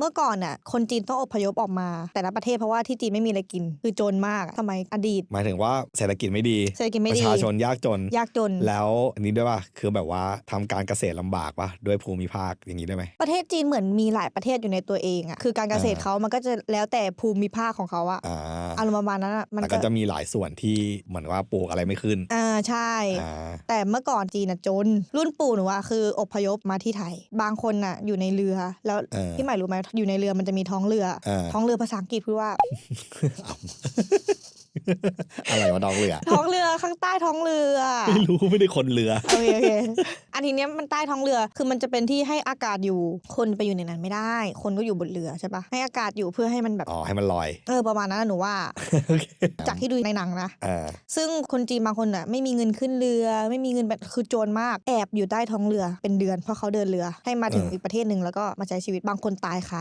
เมื่อก่อนน่ะคนจีนต้องอพยพออกมา แต่ละประเทศเพราะว่าที่จีนไม่มีอะไรกิน คือจนมากสมัยอดีต หมายถึงว่าเศรษฐกิจไม่ดี เศรษฐกิจไม่ปดีระชาชนยากจน ยากจน แล้วอันนี้ด้วยป่ะ คือแบบว่าทำการเกษตรลำบากป่ะ ด้วยภูมิภาคอย่างนี้ได้ไหม ประเทศจีนเหมือนมีหลายประเทศอยู่ในตัวเองอะคือการเกษตรอ่าเขามันก็จะแล้วแต่ภูมิภาคของเขาอะ อารมณ์ประมาณนั้นอะมันแต่ก็จะมีหลายส่วนที่เหมือนว่าปลูกอะไรไม่ขึ้น อ่าใช่ แต่เมื่อก่อนจีนน่ะจน รุ่นปู่หนูอะคืออพยพมาที่ไทย บางคนน่ะอยู่ในเรือ แล้วพี่ใหม่รู้ไหมอยู่ในเรือมันจะมีท้องเรือ ท้องเรือภาษาอังกฤษพูดว่า อะไรวะดองเรือ ท้องเรือข้างใต้ท้องเรือไม่รู้ไม่ได้คนเรือ โอเคโอเคอันทีเนี้ยมันใต้ท้องเรือ คือมันจะเป็นที่ให้อากาศอยู่ คนไปอยู่ในนั้นไม่ได้ คนก็อยู่บนเรือใช่ปะให้อากาศอยู่เพื่อให้มันแบบ อ๋อ ให้มันลอย เออ ประมาณนั้นนะหนูว่า โอเคจากที่ดูในหนังนะ อ่าซึ่งคนจีนบางคนอะไม่มีเงินขึ้นเรือ ไม่มีเงินแบบคือโจรมาก แอบอยู่ใต้ท้องเรือเป็นเดือนเพราะเขาเดินเรือ ให้มาถึงเอออีอีกประเทศหนึ่งแล้วก็มาใช้ชีวิต บางคนตายคา